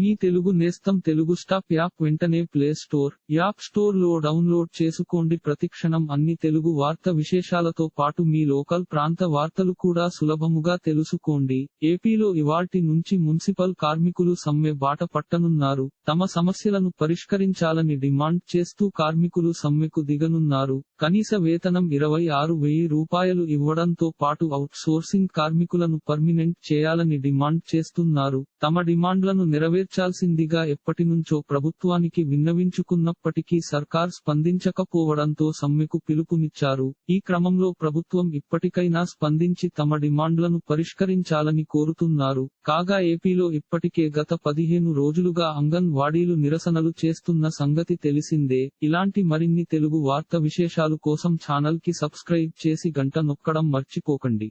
మీ తెలుగు నేస్తం Telugu stop app వెంటనే play store app స్టోర్లో డౌన్లోడ్ చేసుకోండి. ప్రతిక్షణం అన్ని తెలుగు వార్త విశేషాలతో పాటు మీ లోకల్ ప్రాంత వార్తలు కూడా సులభముగా తెలుసుకోండి. ఏపీలో ఇవాల్టి నుంచి మున్సిపల్ కార్మికులు సమ్మె బాట పట్టనున్నారు. తమ సమస్యలను పరిష్కరించాలని డిమాండ్ చేస్తూ కార్మికులు సమ్మెకు దిగనున్నారు. కనీస వేతనం ఇరవై ఆరు వెయ్యి రూపాయలు ఇవ్వడంతో పాటు అవుట్ సోర్సింగ్ కార్మికులను పర్మినెంట్ చేయాలని డిమాండ్ చేస్తున్నారు. తమ డిమాండ్లను నెరవేర్చాల్సిందిగా ఎప్పటినుంచో ప్రభుత్వానికి విన్నవించుకున్నప్పటికీ సర్కార్ స్పందించకపోవడంతో సమ్మెకు పిలుపునిచ్చారు. ఈ క్రమంలో ప్రభుత్వం ఇప్పటికైనా స్పందించి తమ డిమాండ్లను పరిష్కరించాలని కోరుతున్నారు. కాగా ఏపీలో ఇప్పటికే గత పదిహేను రోజులుగా అంగన్ వాడీలు నిరసనలు చేస్తున్న సంగతి తెలిసిందే. ఇలాంటి మరిన్ని తెలుగు వార్త విశేషాలు కోసం ఛానల్కి సబ్స్క్రైబ్ చేసి గంట నొక్కడం మర్చిపోకండి.